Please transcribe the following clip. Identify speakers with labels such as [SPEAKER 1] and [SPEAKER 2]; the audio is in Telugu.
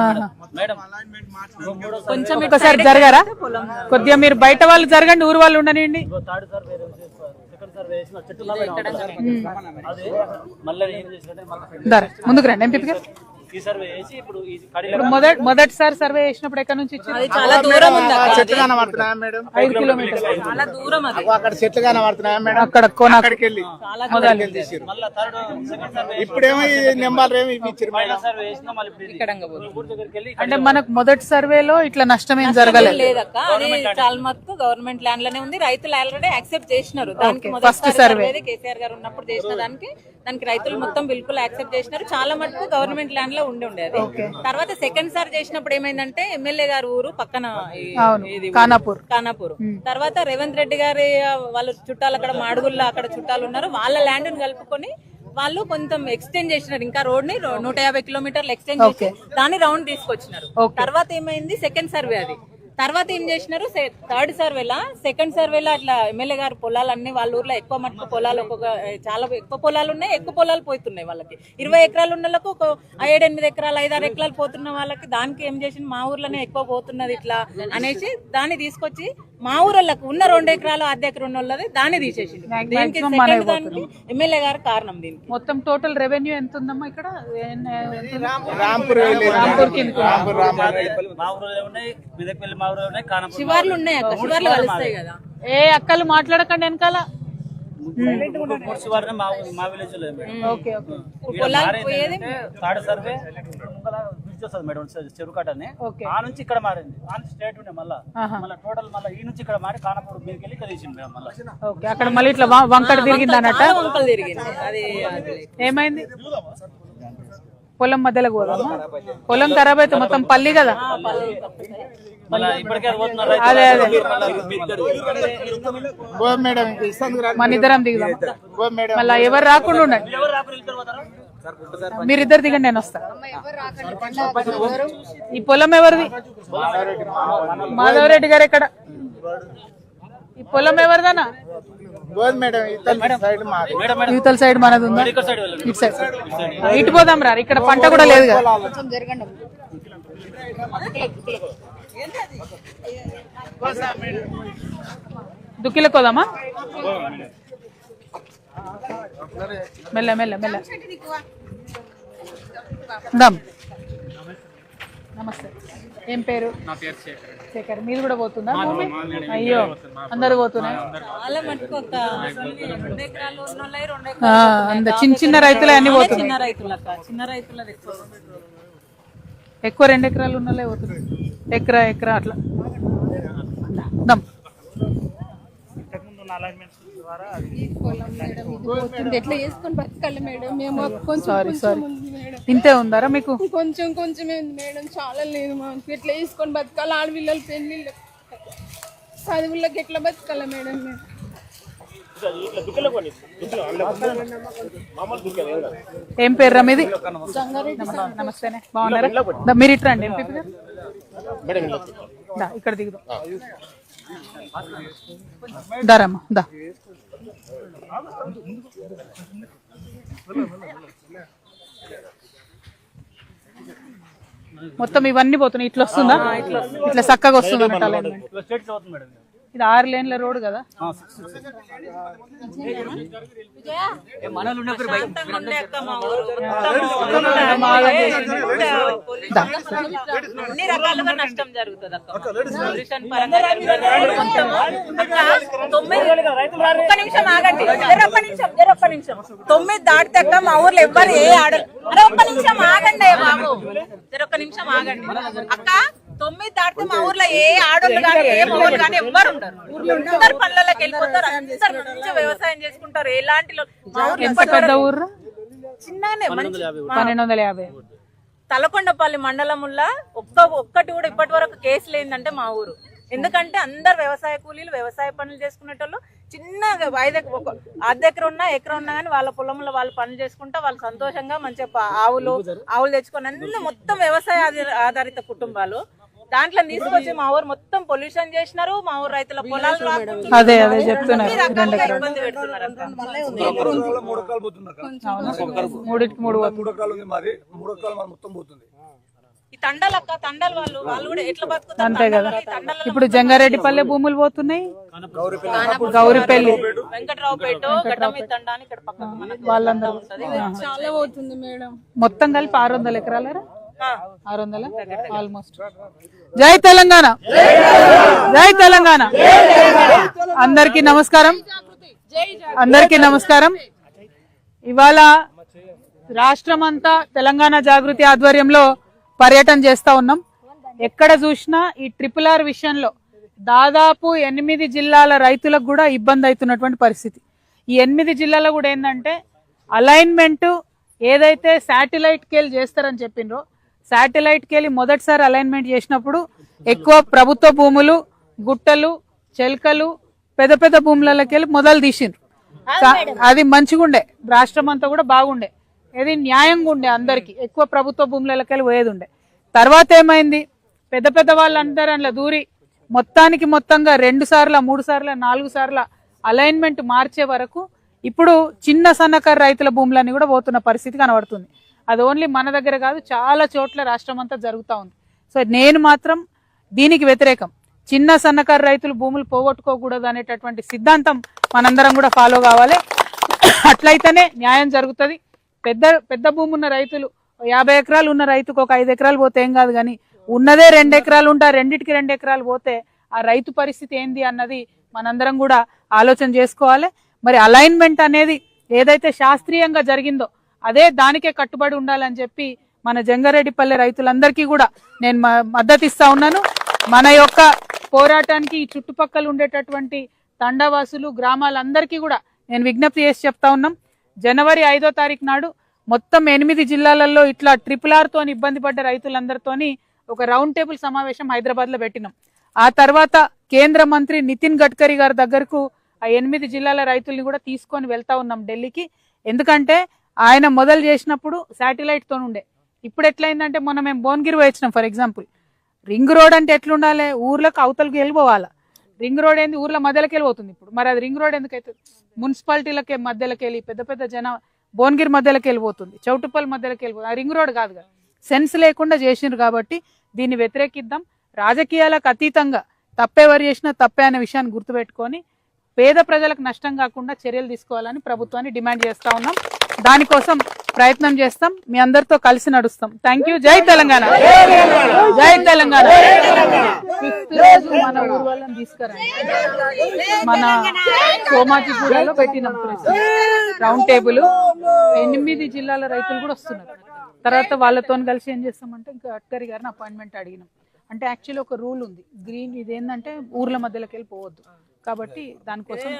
[SPEAKER 1] ఆహా. ఒక్కసారి జరగారా? కొద్దిగా మీరు బయట వాళ్ళు జరగండి ఊరు వాళ్ళు దర ముందుకు రండి ఎంపీ గారు.
[SPEAKER 2] ఈ సర్వే వేసి ఇప్పుడు ఈ కడిలో
[SPEAKER 1] ఇప్పుడు మొదటి మొదటిసారి సర్వే చేసినప్పుడు ఎక్కడి నుంచి ఇచ్చారు?
[SPEAKER 3] అది చాలా దూరం ఉంది.
[SPEAKER 4] చెట్లు కనబడుతున్నాయా మేడం?
[SPEAKER 1] ఐదు కిలోమీటర్లు.
[SPEAKER 3] చాలా దూరం అది.
[SPEAKER 4] అక్కడ చెట్లు కనబడుతున్నాయా మేడం?
[SPEAKER 1] అక్కడ కోన
[SPEAKER 4] అక్కడికి వెళ్ళి
[SPEAKER 1] మొదలు.
[SPEAKER 2] మళ్ళీ థర్డ్ సెకండ్ సర్వే
[SPEAKER 4] ఇప్పుడేమో ఈ నెంబర్ ఏమి ఇవి ఇచ్చారు
[SPEAKER 2] ఫైనల్ సర్వే వేసినా మళ్ళీ ఇప్పుడు ఇది. ఊరు దగ్గరికి వెళ్ళి
[SPEAKER 1] అంటే మనకు మొదటి సర్వేలో ఇట్లా నష్టం ఏం జరగలేదు.
[SPEAKER 3] లేదక్క. అది చాలా మటుకు గవర్నమెంట్ ల్యాండ్లోనే ఉంది. రైతులు ఆల్రెడీ యాక్సెప్ట్ చేసినారు. దానికి
[SPEAKER 1] survey.
[SPEAKER 3] సర్వే. కేసీఆర్ గారు ఉన్నప్పుడు చేసిన దానికి. దానికి రైతులు మొత్తం బిల్కుల్ యాక్సెప్ట్ చేసినారు. చాలా మటుకు గవర్నమెంట్ ల్యాండ్లో ఉండి ఉండేది తర్వాత సెకండ్ సార్ చేసినప్పుడు ఏమైందంటే ఎమ్మెల్యే గారు ఊరు పక్కన
[SPEAKER 1] ఖానాపూర్.
[SPEAKER 3] ఖానాపూర్. తర్వాత రేవంత్ రెడ్డి గారి వాళ్ళ చుట్టాలు అక్కడ మాడుగుల్లో అక్కడ చుట్టాలు ఉన్నారు. వాళ్ళ ల్యాండ్ కలుపుకొని వాళ్ళు కొంచెం ఎక్స్టెండ్ చేసినారు. ఇంకా రోడ్ని నూట యాభై కిలోమీటర్లు ఎక్స్టెండ్ చేసి దాన్ని రౌండ్ తీసుకొచ్చినారు. తర్వాత ఏమైంది? సెకండ్ సర్వే అది. తర్వాత ఏం చేసినారు? థర్డ్ సర్వేలా? సెకండ్ సర్వేలా అట్లా ఎమ్మెల్యే గారు పొలాలన్నీ వాళ్ళ ఊర్లో ఎక్కువ మటుకు పొలాలు ఒక్కొక్క చాలా ఎక్కువ పొలాలు ఉన్నాయి ఎక్కువ పొలాలు పోతున్నాయి వాళ్ళకి. ఇరవై ఎకరాలు ఉన్న వాళ్ళకు ఒక ఏడెనిమిది ఎకరాలు ఐదారు ఎకరాలు పోతున్న వాళ్ళకి దానికి ఏం చేసింది? మా ఊర్లోనే ఎక్కువ పోతున్నది ఇట్లా అనేసి దాన్ని తీసుకొచ్చి మా ఊరోళ్ళకి ఉన్న రెండు ఎకరాలు అర్ధ ఎకరం ఉన్న వాళ్ళది దాన్ని తీసేసింది దీనికి సెకండ్ ఎమ్మెల్యే గారు కారణం దీనికి.
[SPEAKER 1] మొత్తం టోటల్ రెవెన్యూ ఎంత ఉందమ్మా ఇక్కడ ఎన్-
[SPEAKER 4] రాంపూర్ వెళ్ళి
[SPEAKER 1] రాంపూర్ కిందకి.
[SPEAKER 4] రాంపూర్ రాంపూర్
[SPEAKER 2] మా ఊరిలో ఉన్నాయి మెదక్పల్లి మా ఊరిలో ఉన్నాయి కానపూర్
[SPEAKER 3] శివార్లు ఉన్నాయి అక్క శివార్లు కలుస్తాయి కదా.
[SPEAKER 1] ఏ అక్కలు మాట్లాడకండి వెనకాల.
[SPEAKER 2] మూడు శివారునే మా ఊ- మా విలేజ్లో మేడం
[SPEAKER 1] ఓకే ఓకే.
[SPEAKER 3] పొలాలు పోయేది?
[SPEAKER 2] వస్తుంది మేడం చెరుకట్ అని
[SPEAKER 1] ఓకే.
[SPEAKER 2] ఆ నుంచి ఇక్కడ మారింది. ఆ నుంచి స్టేట్ ఉండే మళ్ళా. మళ్ళీ టోటల్ మళ్ళీ ఈ నుంచి ఇక్కడ మారి కానపూర్ మీదకి వెళ్ళి తీసింది మేడం మళ్ళీ.
[SPEAKER 1] ఓకే అక్కడ మళ్ళీ ఇట్లా వం- వంకర తిరిగింది అన్నట్ట?
[SPEAKER 3] చాలా వంకలు తిరిగింది. అది అది.
[SPEAKER 1] ఏమైంది? పొలం మధ్యలోకి పోదామా? పొలం ఖరాబ్ అయితే. మొత్తం పల్లి కదా. అదే అదే. మన ఇద్దరం దిగుదాం మళ్ళీ ఎవరు రాకుండా ఉండండి. మీరిద్దరు దిగండి నేను వస్తా. ఈ పొలం ఎవరిది? మాధవరెడ్డి గారు ఎక్కడ? ఈ పొలం
[SPEAKER 4] మేడం ఇతర సైడ్ మాది.
[SPEAKER 1] యువతల సైడ్ మనది ఉందా ఇటు సైడ్. ఇటు పోదాం రా ఇక్కడ పంట కూడా లేదు కదా దుక్కిలకు పోదామా? మెల్ల మెల్ల మెల్ల. దమ్. నమస్తే. ఏం పేరు? శేఖర్. మీది కూడా పోతుందా భూమి? అయ్యో. అందరు పోతున్నాయి అంద చిన్న చిన్న రైతులే అన్ని పోతున్నాయి
[SPEAKER 3] చిన్న రైతులక్క చిన్న రైతులది ఎక్కువ.
[SPEAKER 1] రెండు ఎకరాలు ఉన్నలే పోతున్నాయి ఎకరా ఎకరా అట్లా. దమ్.
[SPEAKER 5] పోతుంది. ఎట్లా చేసుకొని బతకాలి మేడం? మేము కొంచెం
[SPEAKER 1] సారీ
[SPEAKER 5] కొంచెం
[SPEAKER 1] సారీ. ఇంతే ఉందారా మీకు?
[SPEAKER 5] కొంచెం కొంచెమే ఉంది మేడం చాలా లేదు మాకు. ఎట్లా చేసుకొని బతకాలి? ఆడపిల్లలు పెళ్ళిళ్ళు. చదువులకు ఎట్లా బతకాలి మేడం మేము?
[SPEAKER 1] ఏం పేరు మీది? నమ- నమస్తేనే. బాగున్నారా? మీరు ఇట్రా అండి ఎంపీ ఇక్కడ దిగుదాం. దారమ్మ దా. మొత్తం ఇవన్నీ పోతున్నాయి. ఇట్లా వస్తుందా? ఇట్లా చక్కగా వస్తుంది ఇది ఆరు లేన్ల రోడ్ కదా.
[SPEAKER 3] అన్ని రకాలుగా నష్టం జరుగుతుంది తొమ్మిది ఒక్క నిమిషం ఆగండి. జర ఒక్క నిమిషం జర ఒక్క నిమిషం. తొమ్మిది దాటితే అక్క మా ఊర్లో ఎవ్వరు ఏ ఆడ అరే ఒక్క నిమిషం ఆగండి బాబు. ఒక్క నిమిషం ఆగండి. అక్క తొమ్మిది దాటితే మా ఊర్లో ఏ ఆడోళ్ళు కానీ ఏ కానీ ఎవ్వరు ఉండరు. అందరు పనులకి వెళ్ళిపోతారు. అందరు మంచిగా వ్యవసాయం చేసుకుంటారు. ఎలాంటి లో- మా ఊర్లో చిన్ననే మంచి
[SPEAKER 1] పన్నెండు వందల యాభై
[SPEAKER 3] తలకొండపల్లి మండలంలో ఒక్క ఒక్కటి కూడా ఇప్పటి వరకు కేసు లేదంటే మా ఊరు. ఎందుకంటే అందరు వ్యవసాయ కూలీలు వ్యవసాయ పనులు చేసుకునేటోళ్ళు. చిన్నగా ఐదు అర్ధ ఎకరం ఉన్నా ఎకరం ఉన్నా కానీ వాళ్ళ పొలంలో వాళ్ళు పనులు చేసుకుంటా వాళ్ళు సంతోషంగా మంచిగా ప- ఆవులు ఆవులు తెచ్చుకొని అన్ని మొత్తం వ్యవసాయ ఆధారి- ఆధారిత కుటుంబాలు. దాంట్లో తీసుకొచ్చి మా ఊరు మొత్తం పొల్యూషన్ చేసినారు మా ఊరు రైతుల పొలాలు.
[SPEAKER 1] అదే అదే చెప్తున్నారు.
[SPEAKER 3] ఈ తండాలు అక్క తండాలు వాళ్ళు వాళ్ళు కూడా ఎట్లా బతుకుతారు?
[SPEAKER 1] అంతే కదా. ఇప్పుడు జంగారెడ్డిపల్లె భూములు పోతున్నాయి. గౌరిపల్లి.
[SPEAKER 3] వెంకట్రావుపేట
[SPEAKER 1] వాళ్ళందరూ మొత్తం కలిపి ఆరు వందల ఎకరాలరా? ఆరు వందల ఆల్మోస్ట్. జై తెలంగాణ. జై తెలంగాణ. అందరికీ నమస్కారం. అందరికీ నమస్కారం. ఇవాళ రాష్ట్రమంతా తెలంగాణ జాగృతి ఆధ్వర్యంలో పర్యటన చేస్తా ఉన్నాం. ఎక్కడ చూసినా ఈ ట్రిపుల్ ఆర్ విషయంలో దాదాపు ఎనిమిది జిల్లాల రైతులకు కూడా ఇబ్బంది అవుతున్నటువంటి పరిస్థితి. ఈ ఎనిమిది జిల్లాలో కూడా ఏంటంటే అలైన్మెంటు ఏదైతే శాటిలైట్ కేల్ చేస్తారని చెప్పిండ్రో శాటిలైట్ కేలి మొదటిసారి అలైన్మెంట్ చేసినప్పుడు ఎక్కువ ప్రభుత్వ భూములు గుట్టలు చెల్కలు పెద్ద పెద్ద భూములకి వెళ్ళి మొదలు తీసిండ్రు. అది మంచిగుండే. రాష్ట్రం అంతా కూడా బాగుండే. ఇది న్యాయంగా ఉండే అందరికి. ఎక్కువ ప్రభుత్వ భూములకి వెళ్ళి పోయేది ఉండే తర్వాత ఏమైంది? పెద్ద పెద్ద వాళ్ళందరూ అందులో దూరి మొత్తానికి మొత్తంగా రెండు సార్ల మూడు సార్ల నాలుగు సార్ల అలైన్మెంట్ మార్చే వరకు ఇప్పుడు చిన్న సన్నకారు రైతుల భూములన్నీ కూడా పోతున్న పరిస్థితి కనబడుతుంది. అది ఓన్లీ మన దగ్గర కాదు చాలా చోట్ల రాష్ట్రం అంతా జరుగుతూ ఉంది. సో నేను మాత్రం దీనికి వ్యతిరేకం. చిన్న సన్నకారు రైతులు భూములు పోగొట్టుకోకూడదు అనేటటువంటి సిద్ధాంతం మనందరం కూడా ఫాలో కావాలి. అట్లయితేనే న్యాయం జరుగుతుంది. పెద్ద పెద్ద భూమి ఉన్న రైతులు యాభై ఎకరాలు ఉన్న రైతుకు ఒక ఐదు ఎకరాలు పోతే ఏం కాదు కానీ ఉన్నదే రెండు ఎకరాలు ఉంటా రెండిటికి రెండు ఎకరాలు పోతే ఆ రైతు పరిస్థితి ఏంది అన్నది మనందరం కూడా ఆలోచన చేసుకోవాలి. మరి అలైన్మెంట్ అనేది ఏదైతే శాస్త్రీయంగా జరిగిందో అదే దానికే కట్టుబడి ఉండాలని చెప్పి మన జంగారెడ్డిపల్లె రైతులందరికీ కూడా నేను మ- మద్దతు ఇస్తా ఉన్నాను. మన యొక్క పోరాటానికి ఈ చుట్టుపక్కల ఉండేటటువంటి తండవాసులు గ్రామాలందరికీ కూడా నేను విజ్ఞప్తి చేసి చెప్తా ఉన్నాం. జనవరి ఐదో తారీఖు నాడు మొత్తం ఎనిమిది జిల్లాలలో ఇట్లా ట్రిపుల్ ఆర్తో ఇబ్బంది పడ్డ రైతులందరితోని ఒక రౌండ్ టేబుల్ సమావేశం హైదరాబాద్లో పెట్టినాం. ఆ తర్వాత కేంద్ర మంత్రి నితిన్ గడ్కరీ గారి దగ్గరకు ఆ ఎనిమిది జిల్లాల రైతుల్ని కూడా తీసుకొని వెళ్తా ఉన్నాం ఢిల్లీకి. ఎందుకంటే ఆయన మొదలు చేసినప్పుడు శాటిలైట్తో ఉండే. ఇప్పుడు ఎట్లయిందంటే మొన్న మేము భువనగిరి వచ్చినాం ఫర్ ఎగ్జాంపుల్ రింగ్ రోడ్ అంటే ఎట్లుండాలి? ఊర్లకు అవతలకి వెళ్ళిపోవాలా? రింగ్ రోడ్ ఏంది? ఊర్ల మధ్యలోకి వెళ్ళిపోతుంది ఇప్పుడు. మరి అది రింగ్ రోడ్ ఎందుకైతే మున్సిపాలిటీలకే మధ్యలోకి వెళ్ళి పెద్ద పెద్ద జన భువనగిరి మధ్యలోకి వెళ్ళిపోతుంది. చౌటుపల్లి మధ్యలోకి వెళ్ళిపోతుంది. ఆ రింగ్ రోడ్ కాదు కదా. సెన్స్ లేకుండా చేసిండ్రు కాబట్టి దీన్ని వ్యతిరేకిద్దాం. రాజకీయాలకు అతీతంగా తప్పెవరు చేసినా తప్పే అనే విషయాన్ని గుర్తుపెట్టుకొని పేద ప్రజలకు నష్టం కాకుండా చర్యలు తీసుకోవాలని ప్రభుత్వాన్ని డిమాండ్ చేస్తా ఉన్నాం. దానికోసం ప్రయత్నం చేస్తాం. మీ అందరితో కలిసి నడుస్తాం. థ్యాంక్ యూ జై తెలంగాణ. జై తెలంగాణ. ఫిఫ్త్ రోజు మన ఊరు వాళ్ళని తీసుకురండి. మన సోమాజిగూడలో పెట్టినాం రౌండ్ టేబుల్ ఎనిమిది జిల్లాల రైతులు కూడా వస్తున్నారు. తర్వాత వాళ్ళతో కలిసి ఏం చేస్తామంటే ఇంకా గడ్కరీ గారిని అపాయింట్మెంట్ అడిగినాం. అంటే యాక్చువల్లీ ఒక రూల్ ఉంది. గ్రీన్ ఇదేంటంటే ఊర్ల మధ్యలోకి వెళ్ళి పోవద్దు. కాబట్టి దానికోసం